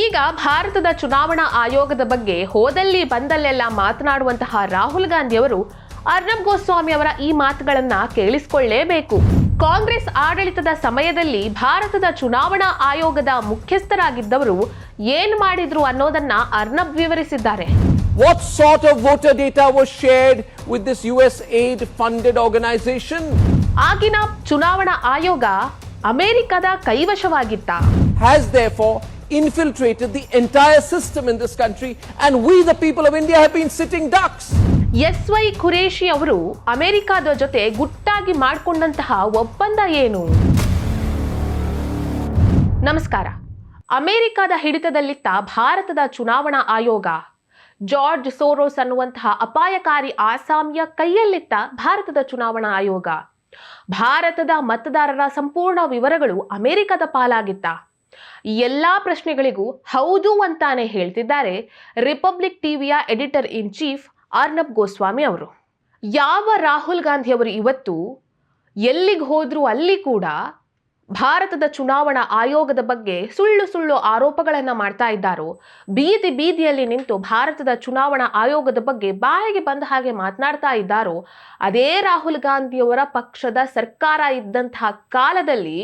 ಈಗ ಭಾರತದ ಚುನಾವಣಾ ಆಯೋಗದ ಬಗ್ಗೆ ಹೋದಲ್ಲಿ ಬಂದಲ್ಲೆಲ್ಲ ಮಾತನಾಡುವಂತಹ ರಾಹುಲ್ ಗಾಂಧಿ ಅವರು ಅರ್ನಬ್ ಗೋಸ್ವಾಮಿ ಅವರ ಈ ಮಾತುಗಳನ್ನ ಕೇಳಿಸಿಕೊಳ್ಳೇಬೇಕು. ಕಾಂಗ್ರೆಸ್ ಆಡಳಿತದ ಸಮಯದಲ್ಲಿ ಭಾರತದ ಚುನಾವಣಾ ಆಯೋಗದ ಮುಖ್ಯಸ್ಥರಾಗಿದ್ದವರು ಏನ್ ಮಾಡಿದ್ರು ಅನ್ನೋದನ್ನ ಅರ್ನಬ್ ವಿವರಿಸಿದ್ದಾರೆ. What sort of voter data was shared with this US aid funded organization? ಆಗಿನ ಚುನಾವಣಾ ಆಯೋಗ ಅಮೆರಿಕದ ಕೈವಶವಾಗಿತ್ತ. Has therefore infiltrated the entire system in this country, and we, the people of India, have been sitting ducks. S Y Qureshi ಅವರು ಅಮೆರಿಕದ ಜೊತೆ ಗುಟ್ಟಾಗಿ ಮಾಡಿಕೊಂಡಂತಹ ಒಪ್ಪಂದ ಏನು? ನಮಸ್ಕಾರ. ಅಮೆರಿಕದ ಹಿಡಿತದಲ್ಲಿತ್ತ ಭಾರತದ ಚುನಾವಣಾ ಆಯೋಗ ಜಾರ್ಜ್ ಸೋರೋಸ್ ಅನ್ನುವಂತಹ ಅಪಾಯಕಾರಿ ಆಸಾಮಿಯ ಕೈಯಲ್ಲಿತ್ತ ಭಾರತದ ಚುನಾವಣಾ ಆಯೋಗ. ಭಾರತದ ಮತದಾರರ ಸಂಪೂರ್ಣ ವಿವರಗಳು ಅಮೆರಿಕದ ಪಾಲಾಗಿತ್ತ ಎಲ್ಲಾ ಪ್ರಶ್ನೆಗಳಿಗೂ ಹೌದು ಅಂತಾನೆ ಹೇಳ್ತಿದ್ದಾರೆ ರಿಪಬ್ಲಿಕ್ ಟಿವಿಯ editor in chief Arnab Goswami ಅವರು. ಯಾವ ರಾಹುಲ್ ಗಾಂಧಿ ಅವರು ಇವತ್ತು ಎಲ್ಲಿಗೆ ಹೋದರೂ ಅಲ್ಲಿ ಕೂಡ ಭಾರತದ ಚುನಾವಣಾ ಆಯೋಗದ ಬಗ್ಗೆ ಸುಳ್ಳು ಸುಳ್ಳು ಆರೋಪಗಳನ್ನು ಮಾಡ್ತಾ ಇದ್ದಾರೋ, ಬೀದಿ ಬೀದಿಯಲ್ಲಿ ನಿಂತು ಭಾರತದ ಚುನಾವಣಾ ಆಯೋಗದ ಬಗ್ಗೆ ಬಾಯಿಗೆ ಬಂದ ಹಾಗೆ ಮಾತನಾಡ್ತಾ ಇದ್ದಾರೋ, ಅದೇ ರಾಹುಲ್ ಗಾಂಧಿಯವರ ಪಕ್ಷದ ಸರ್ಕಾರ ಇದ್ದಂತಹ ಕಾಲದಲ್ಲಿ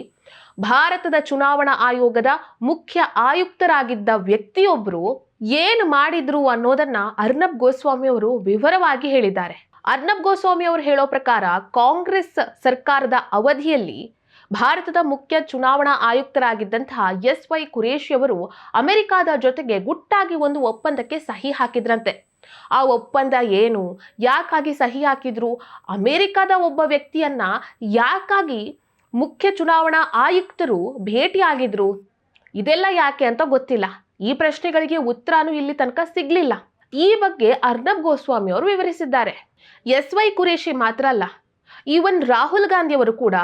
ಭಾರತದ ಚುನಾವಣಾ ಆಯೋಗದ ಮುಖ್ಯ ಆಯುಕ್ತರಾಗಿದ್ದ ವ್ಯಕ್ತಿಯೊಬ್ಬರು ಏನು ಮಾಡಿದ್ರು ಅನ್ನೋದನ್ನ ಅರ್ನಬ್ ಗೋಸ್ವಾಮಿ ಅವರು ವಿವರವಾಗಿ ಹೇಳಿದ್ದಾರೆ. ಅರ್ನಬ್ ಗೋಸ್ವಾಮಿ ಅವರು ಹೇಳೋ ಪ್ರಕಾರ ಕಾಂಗ್ರೆಸ್ ಸರ್ಕಾರದ ಅವಧಿಯಲ್ಲಿ ಭಾರತದ ಮುಖ್ಯ ಚುನಾವಣಾ ಆಯುಕ್ತರಾಗಿದ್ದಂತಹ ಎಸ್ ವೈ ಕುರೇಶಿ ಅವರು ಅಮೆರಿಕಾದ ಜೊತೆಗೆ ಗುಟ್ಟಾಗಿ ಒಂದು ಒಪ್ಪಂದಕ್ಕೆ ಸಹಿ ಹಾಕಿದ್ರಂತೆ. ಆ ಒಪ್ಪಂದ ಏನು? ಯಾಕಾಗಿ ಸಹಿ ಹಾಕಿದ್ರು? ಅಮೆರಿಕದ ಒಬ್ಬ ವ್ಯಕ್ತಿಯನ್ನ ಯಾಕಾಗಿ ಮುಖ್ಯ ಚುನಾವಣಾ ಆಯುಕ್ತರು ಭೇಟಿಯಾಗಿದ್ರು ಇದೆಲ್ಲ ಯಾಕೆ ಅಂತ ಗೊತ್ತಿಲ್ಲ. ಈ ಪ್ರಶ್ನೆಗಳಿಗೆ ಉತ್ತರನೂ ಇಲ್ಲಿ ತನಕ ಸಿಗ್ಲಿಲ್ಲ. ಈ ಬಗ್ಗೆ ಅರ್ನಬ್ ಗೋಸ್ವಾಮಿ ಅವರು ವಿವರಿಸಿದ್ದಾರೆ. ಎಸ್ ವೈ ಕುರೇಶಿ ಮಾತ್ರ ಅಲ್ಲ, ಈವನ್ ರಾಹುಲ್ ಗಾಂಧಿ ಅವರು ಕೂಡ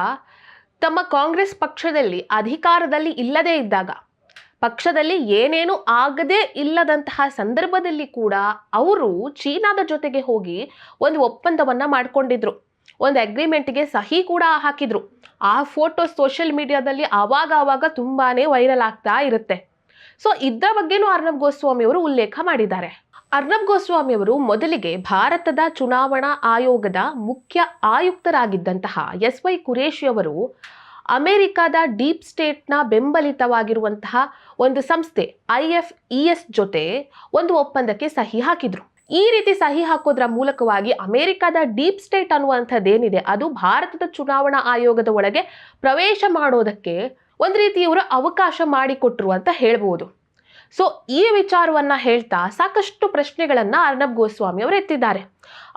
ತಮ್ಮ ಕಾಂಗ್ರೆಸ್ ಪಕ್ಷದಲ್ಲಿ ಅಧಿಕಾರದಲ್ಲಿ ಇಲ್ಲದೇ ಇದ್ದಾಗ, ಪಕ್ಷದಲ್ಲಿ ಏನೇನು ಆಗದೇ ಇಲ್ಲದಂತಹ ಸಂದರ್ಭದಲ್ಲಿ ಕೂಡ ಅವರು ಚೀನಾದ ಜೊತೆಗೆ ಹೋಗಿ ಒಂದು ಒಪ್ಪಂದವನ್ನು ಮಾಡ್ಕೊಂಡಿದ್ರು. ಒಂದು ಅಗ್ರಿಮೆಂಟ್ಗೆ ಸಹಿ ಕೂಡ ಹಾಕಿದ್ರು. ಆ ಫೋಟೋ ಸೋಷಿಯಲ್ ಮೀಡಿಯಾದಲ್ಲಿ ಆವಾಗ ಆವಾಗ ತುಂಬಾ ವೈರಲ್ ಆಗ್ತಾ ಇರುತ್ತೆ. ಸೊ ಇದರ ಬಗ್ಗೆನೂ ಅರ್ನಬ್ ಗೋಸ್ವಾಮಿ ಅವರು ಉಲ್ಲೇಖ ಮಾಡಿದ್ದಾರೆ. ಅರ್ನಬ್ ಗೋಸ್ವಾಮಿ ಅವರು ಮೊದಲಿಗೆ ಭಾರತದ ಚುನಾವಣಾ ಆಯೋಗದ ಮುಖ್ಯ ಆಯುಕ್ತರಾಗಿದ್ದಂತಹ ಎಸ್ ವೈ ಕುರೇಶಿ ಅವರು ಅಮೆರಿಕದ ಡೀಪ್ ಸ್ಟೇಟ್ನ ಬೆಂಬಲಿತವಾಗಿರುವಂತಹ ಒಂದು ಸಂಸ್ಥೆ ಐ ಎಫ್ ಇ ಎಸ್ ಜೊತೆ ಒಂದು ಒಪ್ಪಂದಕ್ಕೆ ಸಹಿ ಹಾಕಿದ್ರು. ಈ ರೀತಿ ಸಹಿ ಹಾಕೋದ್ರ ಮೂಲಕವಾಗಿ ಅಮೆರಿಕದ ಡೀಪ್ ಸ್ಟೇಟ್ ಅನ್ನುವಂಥದ್ದೇನಿದೆ, ಅದು ಭಾರತದ ಚುನಾವಣಾ ಆಯೋಗದ ಒಳಗೆ ಪ್ರವೇಶ ಮಾಡೋದಕ್ಕೆ ಒಂದು ರೀತಿ ಇವರು ಅವಕಾಶ ಮಾಡಿಕೊಟ್ರು ಅಂತ ಹೇಳ್ಬೋದು. ಸೊ ಈ ವಿಚಾರವನ್ನ ಹೇಳ್ತಾ ಸಾಕಷ್ಟು ಪ್ರಶ್ನೆಗಳನ್ನ ಅರ್ನಬ್ ಗೋಸ್ವಾಮಿ ಅವರು ಎತ್ತಿದ್ದಾರೆ.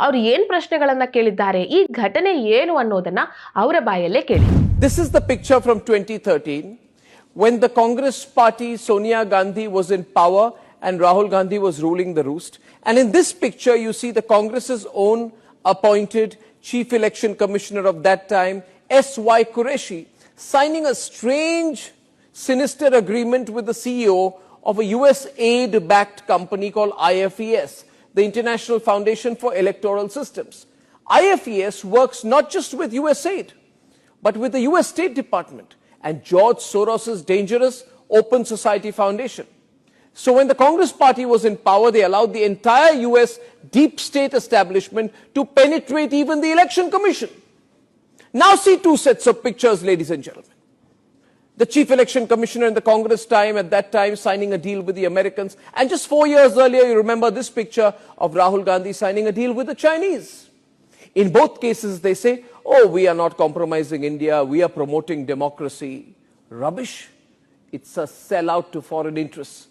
ಅವರು ಏನ್ ಪ್ರಶ್ನೆಗಳನ್ನ ಕೇಳಿದ್ದಾರೆ, ಈ ಘಟನೆ ಏನು ಅನ್ನೋದನ್ನ ಅವರ ಬಾಯಲ್ಲೇ ಕೇಳಿ. This is the picture from twenty 2013 when the Congress party Sonia Gandhi was in power and Rahul Gandhi was ruling the roost. And in this picture, you see the Congress's own appointed chief election commissioner of that time, S.Y. Qureshi, signing a strange, sinister agreement with the CEO of a US aid backed company called IFES, the International Foundation for Electoral Systems. IFES works not just with US aid, but with the US State Department and George Soros' dangerous Open Society Foundation. So when the Congress party was in power, they allowed the entire US deep state establishment to penetrate even the election commission. Now see two sets of pictures, ladies and gentlemen. The chief election commissioner in the Congress time, at that time, signing a deal with the Americans. And just four years earlier, you remember this picture of Rahul Gandhi signing a deal with the Chinese. In both cases, they say, oh, we are not compromising India, we are promoting democracy. Rubbish. It's a sellout to foreign interests.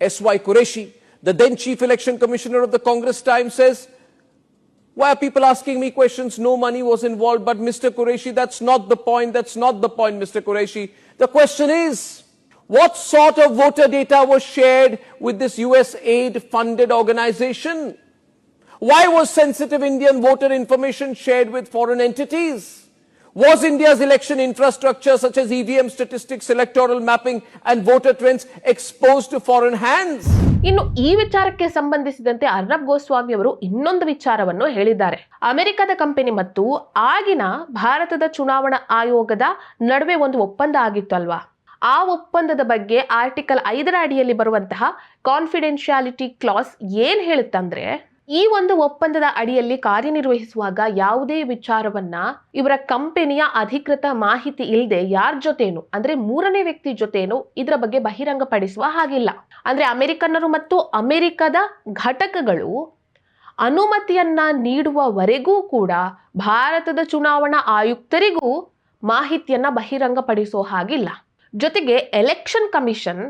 S.Y. Qureshi, the then chief election commissioner of the Congress time, says, why are people asking me questions? No money was involved. But Mr. Qureshi, that's not the point. That's not the point, Mr. Qureshi. The question is, what sort of voter data was shared with this US aid funded organization? Why was sensitive Indian voter information shared with foreign entities? Was India's election infrastructure, such as EVM statistics, electoral mapping, and voter trends, exposed to foreign hands? ಇನ್ನು ಈ ವಿಚಾರಕ್ಕೆ ಸಂಬಂಧಿಸಿದಂತೆ ಅರ್ನಬ್ ಗೋಸ್ವಾಮಿ ಅವರು ಇನ್ನೊಂದು ವಿಚಾರವನ್ನು ಹೇಳಿದ್ದಾರೆ ಅಮೆರಿಕದ company ಮತ್ತು ಆಗಿನ ಭಾರತದ ಚುನಾವಣಾ ಆಯೋಗದ ನಡುವೆ ಒಂದು ಒಪ್ಪಂದ ಆಗಿತ್ತು ಅಲ್ವಾ ಆ ಒಪ್ಪಂದದ ಬಗ್ಗೆ ಆರ್ಟಿಕಲ್ ಐದರ ಅಡಿಯಲ್ಲಿ ಬರುವಂತಹ ಕಾನ್ಫಿಡೆನ್ಶಿಯಾಲಿಟಿ ಕ್ಲಾಸ್ ಏನ್ ಹೇಳುತ್ತಂದ್ರೆ ಈ ಒಂದು ಒಪ್ಪಂದದ ಅಡಿಯಲ್ಲಿ ಕಾರ್ಯನಿರ್ವಹಿಸುವಾಗ ಯಾವುದೇ ವಿಚಾರವನ್ನ ಇವರ ಕಂಪನಿಯ ಅಧಿಕೃತ ಮಾಹಿತಿ ಇಲ್ಲದೆ ಯಾರ ಜೊತೆನು, ಅಂದ್ರೆ ಮೂರನೇ ವ್ಯಕ್ತಿ ಜೊತೆನು ಇದರ ಬಗ್ಗೆ ಬಹಿರಂಗಪಡಿಸುವ ಹಾಗಿಲ್ಲ. ಅಂದ್ರೆ ಅಮೆರಿಕನ್ನರು ಮತ್ತು ಅಮೆರಿಕದ ಘಟಕಗಳು ಅನುಮತಿಯನ್ನ ನೀಡುವವರೆಗೂ ಕೂಡ ಭಾರತದ ಚುನಾವಣಾ ಆಯುಕ್ತರಿಗೂ ಮಾಹಿತಿಯನ್ನ ಬಹಿರಂಗಪಡಿಸೋ ಹಾಗಿಲ್ಲ. ಜೊತೆಗೆ ಎಲೆಕ್ಷನ್ ಕಮಿಷನ್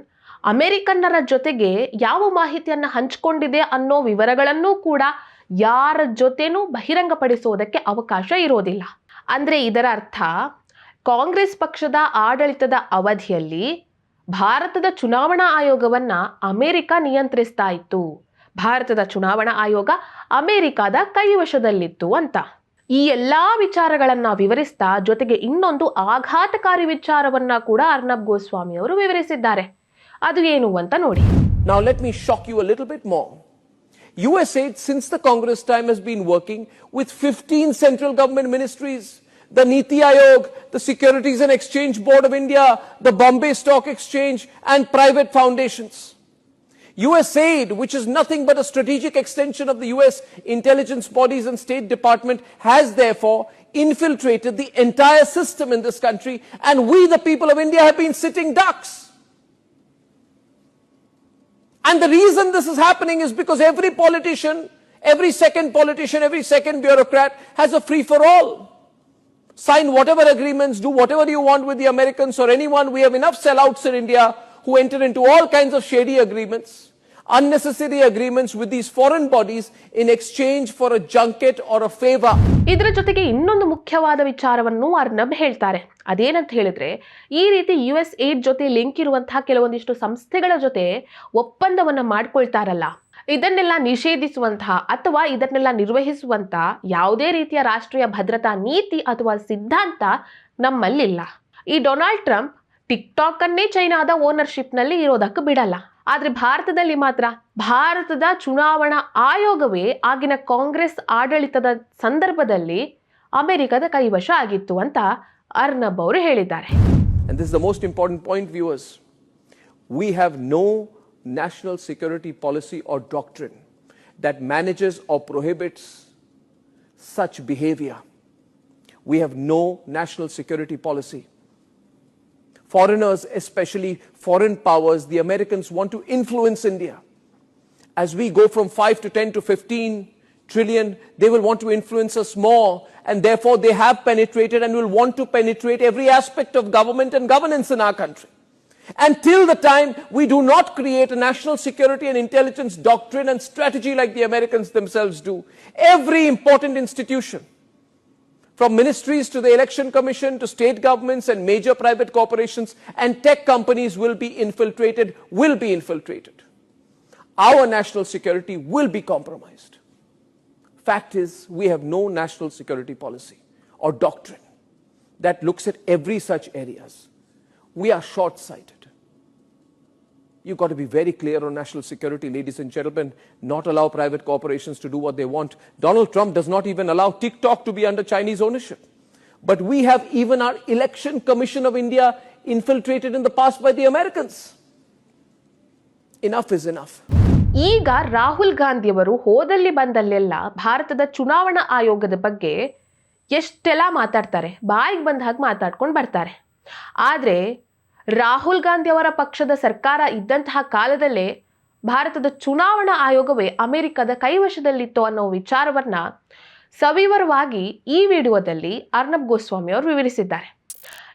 ಅಮೆರಿಕನ್ನರ ಜೊತೆಗೆ ಯಾವ ಮಾಹಿತಿಯನ್ನು ಹಂಚಿಕೊಂಡಿದೆ ಅನ್ನೋ ವಿವರಗಳನ್ನೂ ಕೂಡ ಯಾರ ಜೊತೆನೂ ಬಹಿರಂಗಪಡಿಸೋದಕ್ಕೆ ಅವಕಾಶ ಇರೋದಿಲ್ಲ. ಅಂದರೆ ಇದರ ಅರ್ಥ, ಕಾಂಗ್ರೆಸ್ ಪಕ್ಷದ ಆಡಳಿತದ ಅವಧಿಯಲ್ಲಿ ಭಾರತದ ಚುನಾವಣಾ ಆಯೋಗವನ್ನು ಅಮೆರಿಕ ನಿಯಂತ್ರಿಸ್ತಾ ಇತ್ತು. ಭಾರತದ ಚುನಾವಣಾ ಆಯೋಗ ಅಮೆರಿಕದ ಕೈವಶದಲ್ಲಿತ್ತು ಅಂತ. ಈ ಎಲ್ಲ ವಿಚಾರಗಳನ್ನು ವಿವರಿಸ್ತಾ ಜೊತೆಗೆ ಇನ್ನೊಂದು ಆಘಾತಕಾರಿ ವಿಚಾರವನ್ನ ಕೂಡ ಅರ್ನಬ್ ಗೋಸ್ವಾಮಿ ಅವರು ವಿವರಿಸಿದ್ದಾರೆ. ಅದು ಏನು ಅಂತ ನೋಡಿ Now, let me shock you a little bit more. USAID, since the Congress time, has been working with 15 central government ministries the Niti Aayog, the Securities and Exchange Board of India, the Bombay Stock Exchange, and private foundations. USAID, which is nothing but a strategic extension of the US intelligence bodies and State Department, has therefore infiltrated the entire system in this country, and we, the people of India, have been sitting ducks. And the reason this is happening is because every politician, every second politician, every second bureaucrat has a free for all. Sign whatever agreements, do whatever you want with the Americans or anyone. We have enough sellouts in India who enter into all kinds of shady agreements, unnecessary agreements with these foreign bodies in exchange for a junket or a favor. ಇದರ ಜೊತೆಗೆ ಇನ್ನೊಂದು ಮುಖ್ಯವಾದ ವಿಚಾರವನ್ನು ಅರ್ನಬ್ ಹೇಳ್ತಾರೆ. ಅದೇನಂತ ಹೇಳಿದ್ರೆ, ಈ ರೀತಿ ಯು ಎಸ್ ಏಡ್ ಜೊತೆ ಲಿಂಕ್ ಇರುವಂತಹ ಕೆಲವೊಂದಿಷ್ಟು ಸಂಸ್ಥೆಗಳ ಜೊತೆ ಒಪ್ಪಂದವನ್ನ ಮಾಡ್ಕೊಳ್ತಾರಲ್ಲ, ಇದನ್ನೆಲ್ಲ ನಿಷೇಧಿಸುವಂತಹ ಅಥವಾ ಇದನ್ನೆಲ್ಲ ನಿರ್ವಹಿಸುವಂತ ಯಾವುದೇ ರೀತಿಯ ರಾಷ್ಟ್ರೀಯ ಭದ್ರತಾ ನೀತಿ ಅಥವಾ ಸಿದ್ಧಾಂತ ನಮ್ಮಲ್ಲಿಲ್ಲ. ಈ ಡೊನಾಲ್ಡ್ ಟ್ರಂಪ್ ಟಿಕ್ಟಾಕ್ ಅನ್ನೇ ಚೈನಾದ ಓನರ್ಶಿಪ್ನಲ್ಲಿ ಇರೋದಕ್ಕೆ ಬಿಡಲ್ಲ. ಆದ್ರೆ ಭಾರತದಲ್ಲಿ ಮಾತ್ರ ಭಾರತದ ಚುನಾವಣಾ ಆಯೋಗವೇ ಆಗಿನ ಕಾಂಗ್ರೆಸ್ ಆಡಳಿತದ ಸಂದರ್ಭದಲ್ಲಿ ಅಮೆರಿಕದ ಕೈವಶ ಆಗಿತ್ತು ಅಂತ ಅರ್ನಬ್ ಅವರು ಹೇಳಿದ್ದಾರೆ And this is the most important point, viewers. We have no national security policy or doctrine that manages or prohibits such behavior. We have no national security policy. Foreigners, especially foreign powers, the Americans want to influence India. As we go from 5 to 10 to 15 trillion, they will want to influence us more, and therefore they have penetrated and will want to penetrate every aspect of government and governance in our country. Until the time we do not create a national security and intelligence doctrine and strategy like the Americans themselves do, every important institution, from ministries to the election commission to state governments and major private corporations and tech companies will be infiltrated, will be infiltrated. Our national security will be compromised. Fact is, we have no national security policy or doctrine that looks at every such areas. We are short sighted. You've got to be very clear on national security, ladies and gentlemen, not allow private corporations to do what they want. Donald Trump does not even allow TikTok to be under Chinese ownership. But we have even our Election Commission of India infiltrated in the past by the Americans. Enough is enough. ಈಗ ರಾಹುಲ್ ಗಾಂಧಿಯವರು ಹೋದಲ್ಲಿ ಬಂದಲ್ಲೆಲ್ಲ ಭಾರತದ ಚುನಾವಣಾ ಆಯೋಗದ ಬಗ್ಗೆ ಎಷ್ಟೆಲ್ಲ ಮಾತಾಡ್ತಾರೆ ಬಾಯಿಗೆ ಬಂದ ಹಾಗೆ ಮಾತಾಡ್ಕೊಂಡು ಬರ್ತಾರೆ ಆದರೆ ರಾಹುಲ್ ಗಾಂಧಿ ಅವರ ಪಕ್ಷದ ಸರ್ಕಾರ ಇದ್ದಂತಹ ಕಾಲದಲ್ಲೇ ಭಾರತದ ಚುನಾವಣಾ ಆಯೋಗವೇ ಅಮೆರಿಕದ ಕೈವಶದಲ್ಲಿತ್ತು ಅನ್ನೋ ವಿಚಾರವನ್ನ ಸವಿವರವಾಗಿ ಈ ವಿಡಿಯೋದಲ್ಲಿ ಅರ್ನಬ್ ಗೋಸ್ವಾಮಿ ಅವರು ವಿವರಿಸಿದ್ದಾರೆ.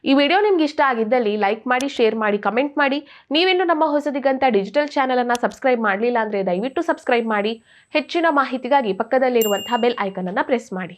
ಈ ವಿಡಿಯೋ ನಿಮ್ಗೆ ಇಷ್ಟ ಆಗಿದ್ದಲ್ಲಿ ಲೈಕ್ ಮಾಡಿ, ಶೇರ್ ಮಾಡಿ, ಕಮೆಂಟ್ ಮಾಡಿ. ನೀವಿನ್ನು ನಮ್ಮ ಹೊಸದಿಗಂತ ಡಿಜಿಟಲ್ ಚಾನೆಲ್ ಅನ್ನ ಸಬ್ಸ್ಕ್ರೈಬ್ ಮಾಡಲಿಲ್ಲ ಅಂದ್ರೆ ದಯವಿಟ್ಟು ಸಬ್ಸ್ಕ್ರೈಬ್ ಮಾಡಿ. ಹೆಚ್ಚಿನ ಮಾಹಿತಿಗಾಗಿ ಪಕ್ಕದಲ್ಲಿರುವಂತಹ ಬೆಲ್ ಐಕನ್ ಅನ್ನ ಪ್ರೆಸ್ ಮಾಡಿ.